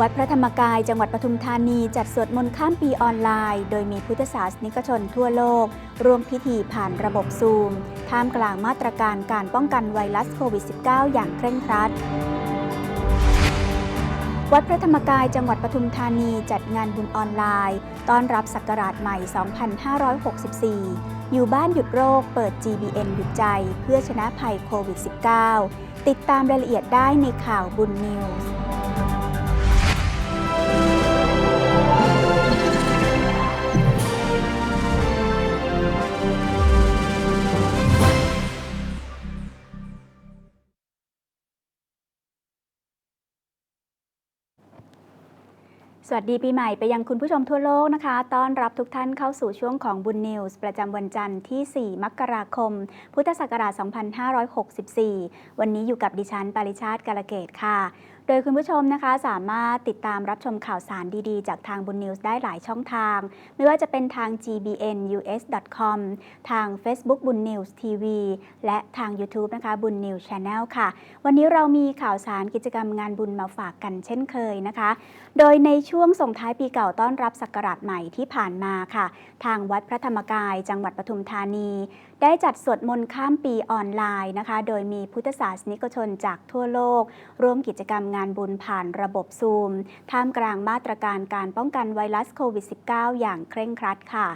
วัดพระธรรมกายจังหวัดปทุมธานีจัดสวดมนต์ข้ามปีออนไลน์ โดยมีพุทธศาสนิกชนทั่วโลก ร่วมพิธีผ่านระบบซูม ท่ามกลางมาตรการการป้องกันไวรัสโควิด -19 อย่างเคร่งครัด วัดพระธรรมกายจังหวัดปทุมธานีจัดงานบุญออนไลน์ ต้อนรับศักราชใหม่ 2564 อยู่บ้านหยุดโรค เปิด GBN หยุดใจ เพื่อชนะภัยโควิด -19 ติดตามรายละเอียดได้ในข่าวบุญนิวส์ วัสดีปีใหม่ไปยังคุณผู้ชมทั่วโลกนะคะ ต้อนรับทุกท่านเข้าสู่ช่วงของบุญนิวส์ประจำวันจันทร์ที่ 4 มกราคม พุทธศักราช 2564 วันนี้อยู่กับดิฉันปาริชาติกาลเกตค่ะ โดยคุณผู้ชมนะคะสามารถติดตามรับชมข่าวสารดีๆ จากทางบุญนิวส์ได้หลายช่องทาง ไม่ว่าจะเป็นทาง gbnus.com ทาง Facebook บุญนิวส์ทีวีและทาง YouTube นะคะบุญนิวส์ช n แนลค่ะ วันนี้เรามีข่าวสารกิจกรรมงานบุญมาฝากกันเช่นเคยนะคะ โดยในช่วงส่งท้ายปีเก่าต้อนรับศักราชใหม่ที่ผ่านมาค่ะ ทางวัดพระธรรมกายจังหวัดปทุมธานี ได้จัดสวดมนต์ข้ามปีออนไลน์นะคะ โดยมีพุทธศาสนิกชนจากทั่วโลก ร่วมกิจกรรมงานบุญผ่านระบบซูม ท่ามกลางมาตรการการป้องกันไวรัสโควิด -19 อย่างเคร่งครัดค่ะ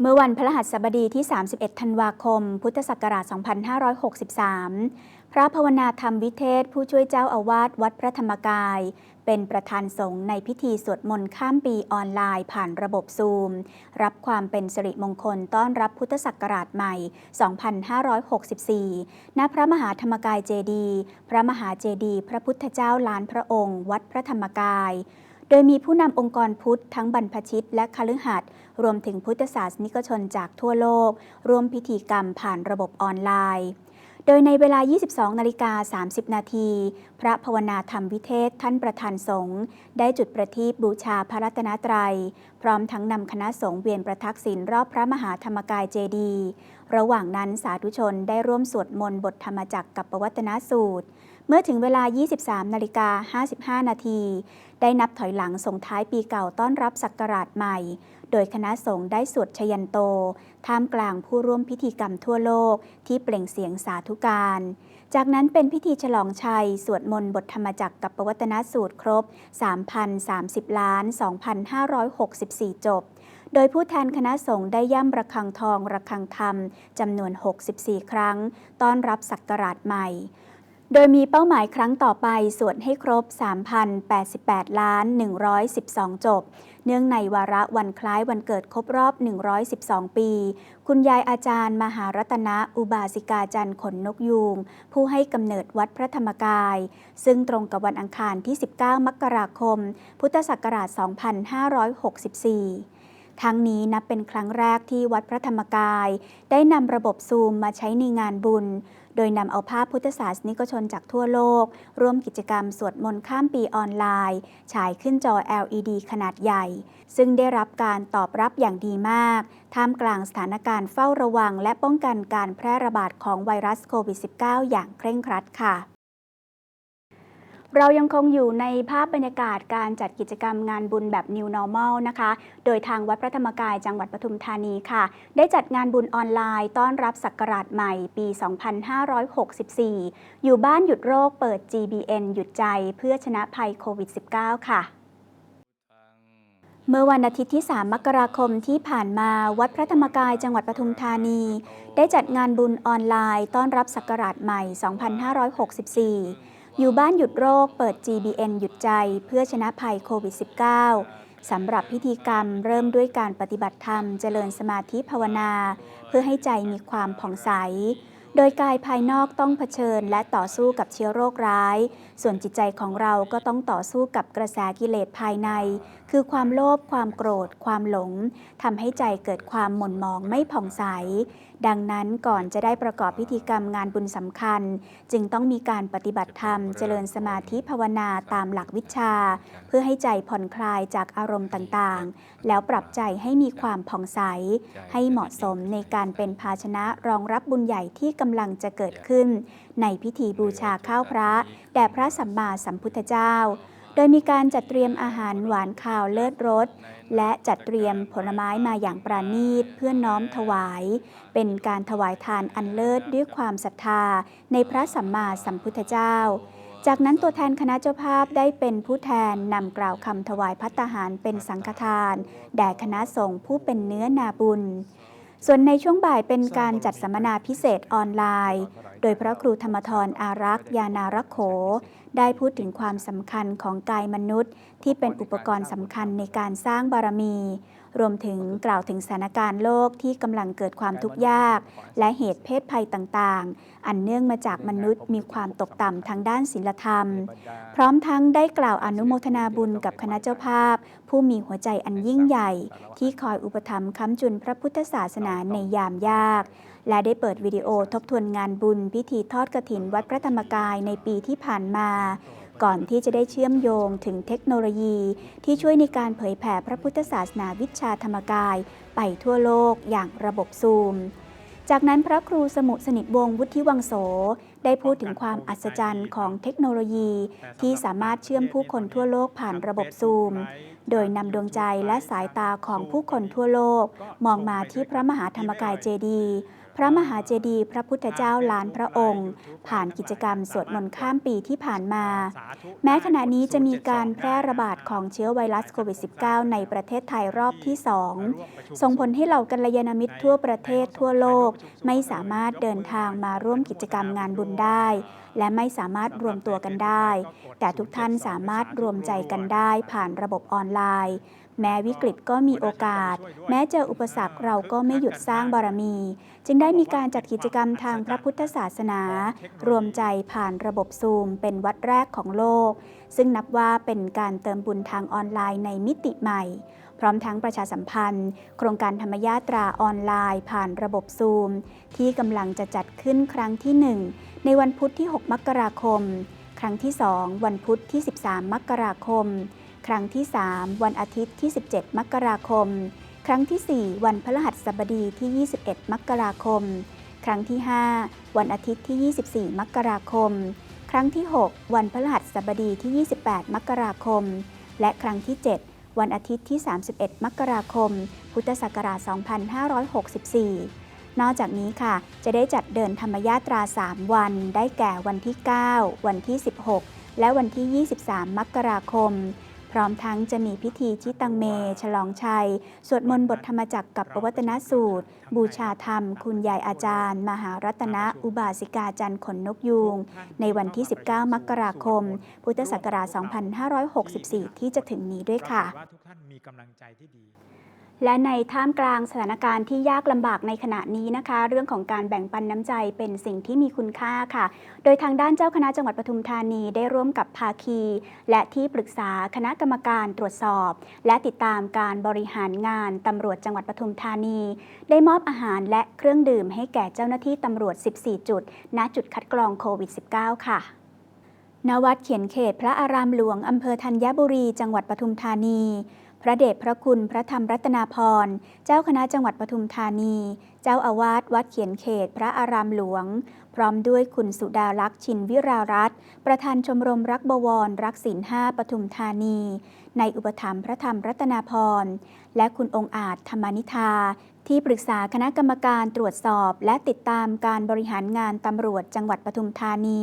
เมื่อวันพฤหัสบดีที่ 31 ธันวาคม พุทธศักราช 2563 พระภาวนาธรรมวิเทศ ผู้ช่วยเจ้าอาวาสวัดพระธรรมกาย เป็นประธานสงฆ์ในพิธีสวดมนต์ข้ามปีออนไลน์ผ่านระบบซูม รับความเป็นสิริมงคลต้อนรับพุทธศักราชใหม่ 2564 ณ พระมหาธรรมกายเจดี พระมหาเจดี พระพุทธเจ้าล้านพระองค์ วัดพระธรรมกาย โดยมีผู้นำองค์กรพุทธทั้งบรรพชิตและคฤหัสถ์รวมถึงพุทธศาสนิกชนจากทั่วโลก ร่วมพิธีกรรมผ่านระบบออนไลน์ โดยในเวลา 22 นาฬิกา 30 นาที พระภาวนาธรรมวิเทศท่านประธานสงฆ์ได้จุดประทีปบูชาพระรัตนตรัย พร้อมทั้งนำคณะสงฆ์เวียนประทักษิณรอบพระมหาธรรมกายเจดีย์ ระหว่างนั้นสาธุชนได้ร่วมสวดมนต์บทธรรมจักรกับปวัตนสูตร เมื่อถึงเวลา 23 นาฬิกา 55 นาที ได้นับถอยหลังส่งท้ายปีเก่าต้อนรับศักราชใหม่ โดยคณะสงฆ์ได้สวดชยันโต ท่ามกลางผู้ร่วมพิธีกรรมทั่วโลกที่เปล่งเสียงสาธุการ จากนั้นเป็นพิธีฉลองชัย สวดมนต์บทธรรมจักรกับปวัตนสูตรครบ 3,030 ล้าน 2,564 จบ โดยผู้แทนคณะสงฆ์ได้ย่ำระฆังทองระฆังธรรมจำนวน 64 ครั้ง ต้อนรับศักราชใหม่โดยมีเป้าหมายครั้งต่อไป สวดให้ครบ 3,088 ล้าน 112 จบ เนื่องในวาระวันคล้ายวันเกิดครบรอบ 112 ปี คุณยายอาจารย์ มหารัตนะอุบาสิกาจันทร์ขนนกยูง ผู้ให้กำเนิดวัดพระธรรมกาย ซึ่งตรงกับวันอังคารที่ 19 มกราคม พุทธศักราช 2564 ทั้งนี้นับเป็นครั้งแรกที่วัดพระธรรมกาย ได้นำระบบซูมมาใช้ในงานบุญ โดยนำเอาภาพพุทธศาสนิกชนจากทั่วโลก ร่วมกิจกรรมสวดมนต์ข้ามปีออนไลน์ ฉายขึ้นจอ LED ขนาดใหญ่ ซึ่งได้รับการตอบรับอย่างดีมาก ท่ามกลางสถานการณ์เฝ้าระวัง และป้องกันการแพร่ระบาดของไวรัสโควิด -19 อย่างเคร่งครัดค่ะ เรายังคงอยู่ในภาพบรรยากาศการจัดกิจกรรมงานบุญแบบ New Normal นะคะ โดยทางวัดพระธรรมกายจังหวัดปทุมธานีค่ะ ได้จัดงานบุญออนไลน์ ต้อนรับศักราชใหม่ปี 2564 อยู่บ้านหยุดโรคเปิด GBN หยุดใจเพื่อชนะภัยโควิด -19 ค่ะเมื่อวันอาทิตย์ที่ 3 มกราคมที่ผ่านมา วัดพระธรรมกายจังหวัดปทุมธานี ได้จัดงานบุญออนไลน์ ต้อนรับศักราชใหม่ 2564 อยู่บ้านหยุดโรคเปิด GBN หยุดใจเพื่อชนะภัยโควิด -19 สำหรับพิธีกรรมเริ่มด้วยการปฏิบัติธรรมเจริญสมาธิภาวนา เพื่อให้ใจมีความผ่องใส โดยกายภายนอกต้องเผชิญและต่อสู้กับเชื้อโรคร้าย ส่วนจิตใจของเราก็ต้องต่อสู้กับกระแสกิเลสภายใน คือความโลภความโกรธ ความหลงทำให้ใจเกิดความหม่นหมองไม่ผ่องใส ดังนั้นก่อนจะได้ประกอบพิธีกรรมงานบุญสำคัญ จึงต้องมีการปฏิบัติธรรม เจริญสมาธิภาวนาตามหลักวิชา เพื่อให้ใจผ่อนคลายจากอารมณ์ต่างๆ แล้วปรับใจให้มีความผ่องใส ให้เหมาะสมในการเป็นภาชนะรองรับบุญใหญ่ที่กำลังจะเกิดขึ้น ในพิธีบูชาข้าวพระ แด่พระสัมมาสัมพุทธเจ้าโดยมีการจัดเตรียมอาหารหวานข้าวเลิศรส และจัดเตรียมผลไม้มาอย่างปราณีตเพื่อน้อมถวาย เป็นการถวายทานอันเลิศด้วยความศรัทธาในพระสัมมาสัมพุทธเจ้า จากนั้นตัวแทนคณะเจ้าภาพได้เป็นผู้แทนนำกล่าวคำถวายพัตตาหารเป็นสังฆทาน แด่คณะสงฆ์ผู้เป็นเนื้อนาบุญ ส่วนในช่วงบ่ายเป็นการจัดสัมมนาพิเศษออนไลน์ โดยพระครูธรรมทรอารักษ์ยานารักโข ได้พูดถึงความสำคัญของกายมนุษย์ ที่เป็นอุปกรณ์สำคัญในการสร้างบารมี รวมถึงกล่าวถึงสถานการณ์โลกที่กำลังเกิดความทุกข์ยาก และเหตุเพศภัยต่างๆ อันเนื่องมาจากมนุษย์มีความตกต่ำทางด้านศีลธรรม พร้อมทั้งได้กล่าวอนุโมทนาบุญกับคณะเจ้าภาพ ผู้มีหัวใจอันยิ่งใหญ่ ที่คอยอุปถัมภ์ค้ำจุนพระพุทธศาสนาในยามยาก และได้เปิดวิดีโอทบทวนงานบุญพิธีทอดกฐินวัดพระธรรมกายในปีที่ผ่านมา ก่อนที่จะได้เชื่อมโยงถึงเทคโนโลยี ที่ช่วยในการเผยแผ่พระพุทธศาสนาวิชาธรรมกาย ไปทั่วโลกอย่างระบบซูม จากนั้นพระครูสมุสนิทวงศ์วุฒิวังโส ได้พูดถึงความอัศจรรย์ของเทคโนโลยี ที่สามารถเชื่อมผู้คนทั่วโลกผ่านระบบซูมโดยนำดวงใจและสายตาของผู้คนทั่วโลก มองมาที่พระมหาธรรมกายเจดีย์ พระมหาเจดีย์พระพุทธเจ้าล้านพระองค์ ผ่านกิจกรรมสวดมนต์ข้ามปีที่ผ่านมา แม้ขณะนี้จะมีการแพร่ระบาดของเชื้อไวรัสโควิด -19 ในประเทศไทยรอบที่ 2 ส่งผลให้เหล่ากัลยาณมิตรทั่วประเทศทั่วโลก ไม่สามารถเดินทางมาร่วมกิจกรรมงานบุญได้ และไม่สามารถรวมตัวกันได้ แต่ทุกท่านสามารถรวมใจกันได้ผ่านระบบออนไลน์ แม้วิกฤตก็มีโอกาส แม้เจออุปสรรคเราก็ไม่หยุดสร้างบารมี จึงได้มีการจัดกิจกรรมทางพระพุทธศาสนา รวมใจผ่านระบบซูม เป็นวัดแรกของโลก ซึ่งนับว่าเป็นการเติมบุญทางออนไลน์ในมิติใหม่ พร้อมทั้งประชาสัมพันธ์ โครงการธรรมยาตราออนไลน์ ผ่านระบบซูม ที่กำลังจะจัดขึ้นครั้งที่ 1 ในวันพุธที่ 6 มกราคม ครั้งที่ 2 วันพุธที่ 13 มกราคม ครั้งที่ 3 วันอาทิตย์ที่ 17 มกราคม ครั้งที่ 4 วันพฤหัสบดีที่ 21 มกราคม ครั้งที่ 5 วันอาทิตย์ที่ 24 มกราคม ครั้งที่ 6 วันพฤหัสบดีที่ 28 มกราคม และครั้งที่ 7 วันอาทิตย์ที่ 31 มกราคม พุทธศักราช 2564 นอกจากนี้ค่ะ จะได้จัดเดินธรรมยาตรา 3 วัน ได้แก่วันที่ 9 วันที่ 16 และวันที่ 23 มกราคม พร้อมทั้งจะมีพิธีชิตังเม ฉลองชัย สวดมนต์บทธรรมจักรกับปวัตนสูตร บูชาธรรม คุณยายอาจารย์ มหารัตนะอุบาสิกาจันทร์ขนนกยูง ในวันที่ 19 มกราคม พุทธศักราช 2564 ที่จะถึงนี้ด้วยค่ะ และในท่ามกลางสถานการณ์ที่ยากลำบากในขณะนี้นะคะ เรื่องของการแบ่งปันน้ำใจเป็นสิ่งที่มีคุณค่าค่ะ โดยทางด้านเจ้าคณะจังหวัดปทุมธานีได้ร่วมกับภาคี และที่ปรึกษาคณะกรรมการตรวจสอบ และติดตามการบริหารงานตำรวจจังหวัดปทุมธานี ได้มอบอาหารและเครื่องดื่มให้แก่เจ้าหน้าที่ตำรวจ 14 จุด ณ จุดคัดกรองโควิด -19 ค่ะณวัดเขียนเขตพระอารามหลวงอำเภอธัญบุรี จังหวัดปทุมธานี พระเดชพระคุณพระธรรมรัตนาพร เจ้าคณะจังหวัดปทุมธานี เจ้าอาวาสวัดเขียนเขตพระอารามหลวง พร้อมด้วยคุณสุดาลักษ์ชินวิรารัตน์ประธานชมรมรักบวร รักศีลห้าปทุมธานี ในอุปถัมภ์พระธรรมรัตนาพร และคุณองค์อาจธรรมนิธา ที่ปรึกษาคณะกรรมการตรวจสอบ และติดตามการบริหารงานตำรวจจังหวัดปทุมธานี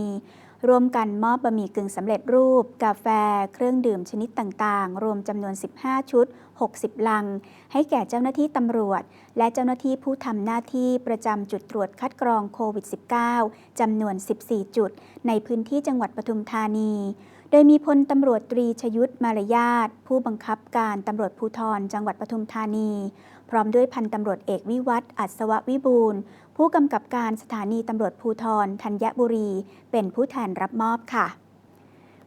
ร่วมกันมอบบะหมี่กึ่งสำเร็จรูป กาแฟ เครื่องดื่มชนิดต่างๆ รวมจำนวน 15 ชุด 60 ลัง ให้แก่เจ้าหน้าที่ตำรวจ และเจ้าหน้าที่ผู้ทำหน้าที่ประจำจุดตรวจคัดกรองโควิด -19 จำนวน 14 จุด ในพื้นที่จังหวัดปทุมธานี โดยมีพลตำรวจตรีชยุทธมารยาทผู้บังคับการตำรวจภูธรจังหวัดปทุมธานี พร้อมด้วยพันตำรวจเอกวิวัฒน์อัศววิบูลย์ ผู้กำกับการสถานีตำรวจภูธรธัญบุรี เป็นผู้แทนรับมอบค่ะ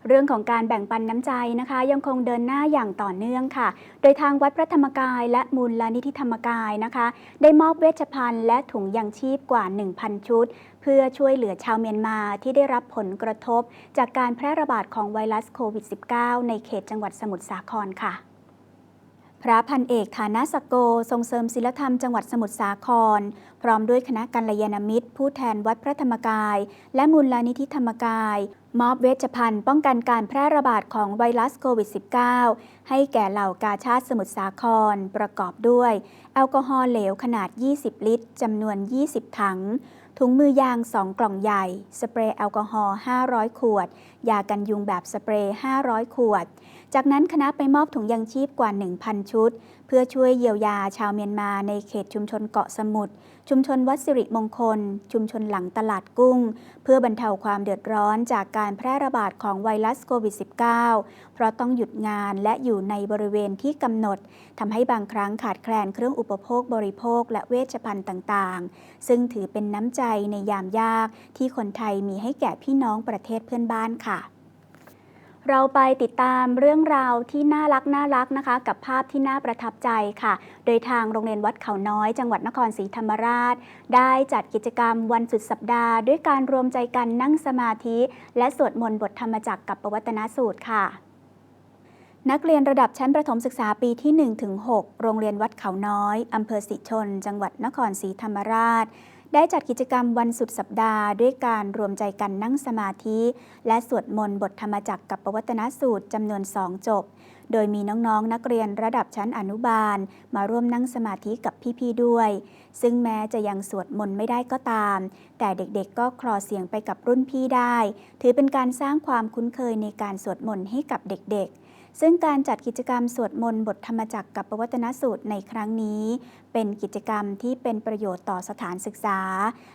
เรื่องของการแบ่งปันน้ำใจนะคะ ยังคงเดินหน้าอย่างต่อเนื่องค่ะ โดยทางวัดพระธรรมกายและมูลลนิธิธรรมกายนะคะ ได้มอบเวชภัณฑ์และถุงยังชีพกว่า 1,000 ชุด เพื่อช่วยเหลือชาวเมียนมาที่ได้รับผลกระทบ จากการแพร่ระบาดของไวรัสโควิด -19 ในเขตจังหวัดสมุทรสาครค่ะ พระพันเอกฐานะสกโกทรงเสริมศิลธรรมจังหวัดสมุทรสาคร พร้อมด้วยคณะกัลยาณมิตร ผู้แทนวัดพระธรรมกาย และมูลนิธิธรรมกาย มอบเวชภัณฑ์ป้องกันการแพร่ระบาดของไวรัสโควิด -19 ให้แก่เหล่ากาชาติสมุทรสาคร ประกอบด้วย แอลกอฮอล์เหลวขนาด 20 ลิตรจำนวน 20 ถังถุงมือยาง 2 กล่องใหญ่ สเปรย์แอลกอฮอล์ 500 ขวด ยากันยุงแบบสเปรย์ 500 ขวด จากนั้นคณะไปมอบถุงยังชีพกว่า 1,000 ชุด เพื่อช่วยเยียวยาชาวเมียนมาในเขตชุมชนเกาะสมุทรชุมชนวัดสิริมงคล ชุมชนหลังตลาดกุ้ง เพื่อบรรเทาความเดือดร้อนจากการแพร่ระบาดของไวรัสโควิด -19 เพราะต้องหยุดงานและอยู่ในบริเวณที่กำหนดทำให้บางครั้งขาดแคลนเครื่องอุปโภคบริโภคและเวชภัณฑ์ต่างๆ ซึ่งถือเป็นน้ำใจในยามยากที่คนไทยมีให้แก่พี่น้องประเทศเพื่อนบ้านค่ะ เราไปติดตามเรื่องราวที่น่ารักน่ารักนะคะ กับภาพที่น่าประทับใจค่ะ โดยทางโรงเรียนวัดเขาน้อย จังหวัดนครศรีธรรมราช ได้จัดกิจกรรมวันสุดสัปดาห์ ด้วยการรวมใจกันนั่งสมาธิ และสวดมนต์บทธรรมจักรกับประวัตนสูตรค่ะนักเรียนระดับชั้นประถมศึกษาปีที่1-6โรงเรียนวัดเขาน้อย อำเภอสิชน จังหวัดนครศรีธรรมราช ได้จัดกิจกรรมวันสุดสัปดาห์ ด้วยการรวมใจกันนั่งสมาธิ และสวดมนต์บทธรรมจักรกับปวัตนสูตรจำนวนสองจบ โดยมีน้องๆนักเรียนระดับชั้นอนุบาล มาร่วมนั่งสมาธิกับพี่ๆด้วย ซึ่งแม้จะยังสวดมนต์ไม่ได้ก็ตาม แต่เด็กๆก็คลอเสียงไปกับรุ่นพี่ได้ ถือเป็นการสร้างความคุ้นเคยในการสวดมนต์ให้กับเด็กๆ ซึ่งการจัดกิจกรรมสวดมนต์บทธรรมจักรกับประวัตนสูตรในครั้งนี้ เป็นกิจกรรมที่เป็นประโยชน์ต่อสถานศึกษา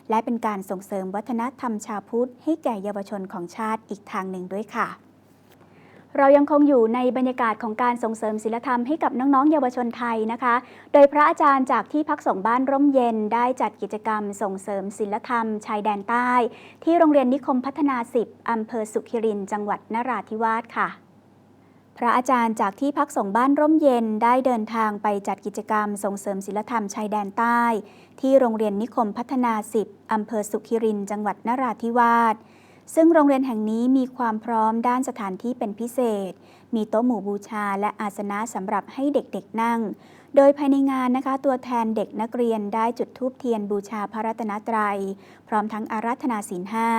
และเป็นการส่งเสริมวัฒนธรรมชาวพุทธให้แก่เยาวชนของชาติอีกทางหนึ่งด้วยค่ะเรายังคงอยู่ในบรรยากาศของการส่งเสริมศิลธรรมให้กับน้องๆ เยาวชนไทยนะคะ โดยพระอาจารย์จากที่พักสงบ้านร่มเย็นได้จัดกิจกรรมส่งเสริมศิลธรรม ชายแดนใต้ ที่โรงเรียนนิคมพัฒนา 10 อำเภอสุขิริน จังหวัดนราธิวาสค่ะ พระอาจารย์จากที่พักสงบ้านร่มเย็นได้เดินทางไปจัดกิจกรรมส่งเสริมศิลธรรมชายแดนใต้ ที่โรงเรียนนิคมพัฒนา 10 อำเภอสุขิริน จังหวัดนราธิวาส ซึ่งโรงเรียนแห่งนี้มีความพร้อมด้านสถานที่เป็นพิเศษ มีโต๊ะหมู่บูชาและอาสนะสำหรับให้เด็กๆนั่ง โดยภายในงานนะคะ ตัวแทนเด็กนักเรียนได้จุดธูปเทียนบูชาพระรัตนตรัย พร้อมทั้งอาราธนาศีลห้า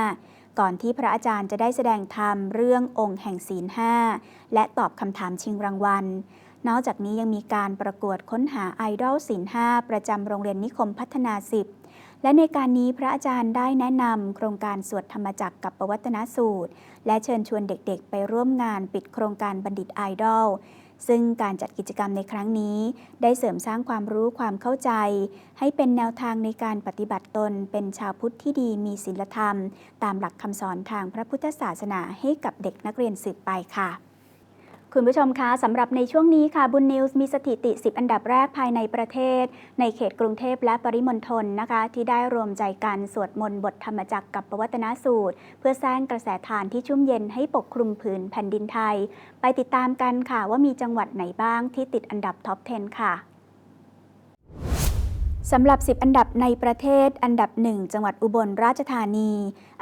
ก่อนที่พระอาจารย์จะได้แสดงธรรมเรื่ององค์แห่งศีลห้าและตอบคำถามชิงรางวัล นอกจากนี้ยังมีการประกวดค้นหาไอดอลศีลห้าประจำโรงเรียนนิคมพัฒนา10และในการนี้พระอาจารย์ได้แนะนำโครงการสวดธรรมจักรกับปวัตนสูตร และเชิญชวนเด็กๆ ไปร่วมงานปิดโครงการบัณฑิตไอดอล ซึ่งการจัดกิจกรรมในครั้งนี้ ได้เสริมสร้างความรู้ความเข้าใจ ให้เป็นแนวทางในการปฏิบัติตน เป็นชาวพุทธที่ดีมีศีลธรรม ตามหลักคำสอนทางพระพุทธศาสนาให้กับเด็กนักเรียนสืบไปค่ะ คุณผู้ชมคะสำหรับในช่วงนี้ค่ะบุญนิวส์มีสถิติ 10 อันดับแรกภายในประเทศ ในเขตกรุงเทพและปริมณฑลนะคะ ที่ได้รวมใจกันสวดมนต์บทธรรมจักรกับปวัตนสูตร เพื่อสร้างกระแสทานที่ชุ่มเย็นให้ปกคลุมผืนแผ่นดินไทย ไปติดตามกันค่ะว่ามีจังหวัดไหนบ้างที่ติดอันดับท็อป 10 ค่ะสำหรับ 10 อันดับในประเทศ อันดับ 1 จังหวัดอุบลราชธานี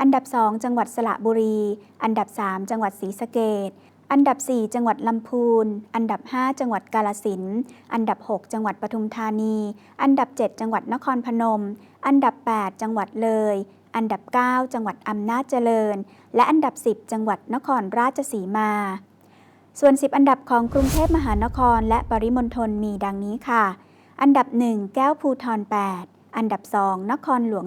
อันดับ 2 จังหวัดสระบุรี อันดับ 3 จังหวัดศรีสะเกด อันดับ 4 จังหวัดลำพูน อันดับ 5 จังหวัดกาลสิน อันดับ 6 จังหวัดปทุมธานี อันดับ 7 จังหวัดนครพนม อันดับ 8 จังหวัดเลย อันดับ 9 จังหวัดอำนาจเจริญ และอันดับ 10 จังหวัดนครราชสีมา ส่วน 10 อันดับของกรุงเทพมหานครและปริมณฑลมีดังนี้ค่ะ อันดับ 1 แก้วภูทร8 อันดับ 2 นครหลวง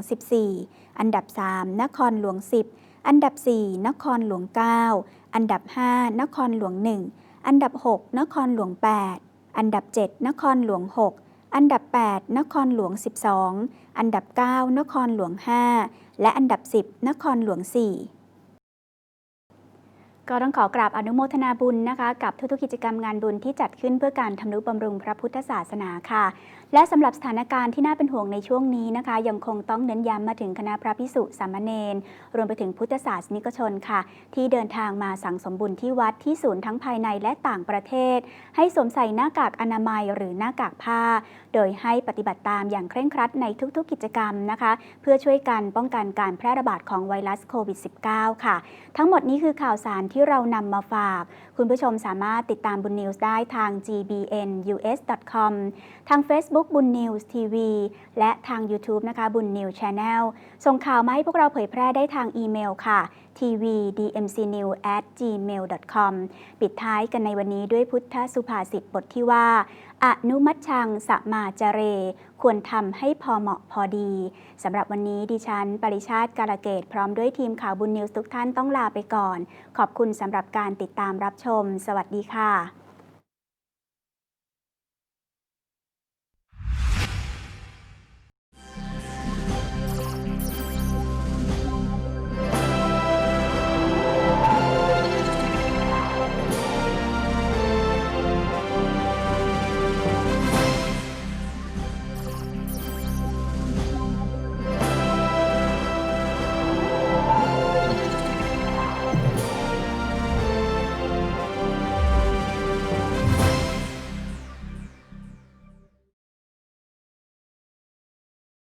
14 อันดับ 3 นครหลวง 10 อันดับ 4 นครหลวง 9 อันดับ 5 นครหลวง 1 อันดับ 6 นครหลวง 8 อันดับ 7 นครหลวง 6 อันดับ 8 นครหลวง 12 อันดับ 9 นครหลวง 5 และอันดับ 10 นครหลวง 4ก็ต้องขอกราบอนุโมทนาบุญนะคะ กับทุกๆกิจกรรมงานบุญที่จัดขึ้นเพื่อการทำนุบำรุงพระพุทธศาสนาค่ะและสำหรับสถานการณ์ที่น่าเป็นห่วงในช่วงนี้นะคะ ยังคงต้องเน้นย้ำมาถึงคณะพระพิสุสามเณรรวมไปถึงพุทธศาสนิกชนค่ะ ที่เดินทางมาสั่งสมบุญที่วัดที่ศูนย์ทั้งภายในและต่างประเทศ ให้สวมใส่หน้ากากอนามัยหรือหน้ากากผ้า โดยให้ปฏิบัติตามอย่างเคร่งครัดในทุกๆกิจกรรมนะคะ เพื่อช่วยกันป้องกันการแพร่ระบาดของไวรัสโควิด -19 ค่ะ ทั้งหมดนี้คือข่าวสารที่เรานำมาฝาก คุณผู้ชมสามารถติดตามบุญนิวส์ได้ทาง gbnus.com ทาง Facebook บุญนิวส์ทีวีและทาง YouTube นะคะบุญนิว Channel ส่งข่าวมาให้พวกเราเผยแพร่ได้ทางอีเมลค่ะ tvdmcnew at gmail com ปิดท้ายกันในวันนี้ด้วยพุทธสุภาษิตบทที่ว่า อนุมัชชังสมาจาเร ควรทำให้พอเหมาะพอดีสำหรับวันนี้ดิฉัน ปริชาติกาลเกต พร้อมด้วยทีมข่าวบุญนิวส์ทุกท่านต้องลาไปก่อน ขอบคุณสำหรับการติดตามรับชม สวัสดีค่ะ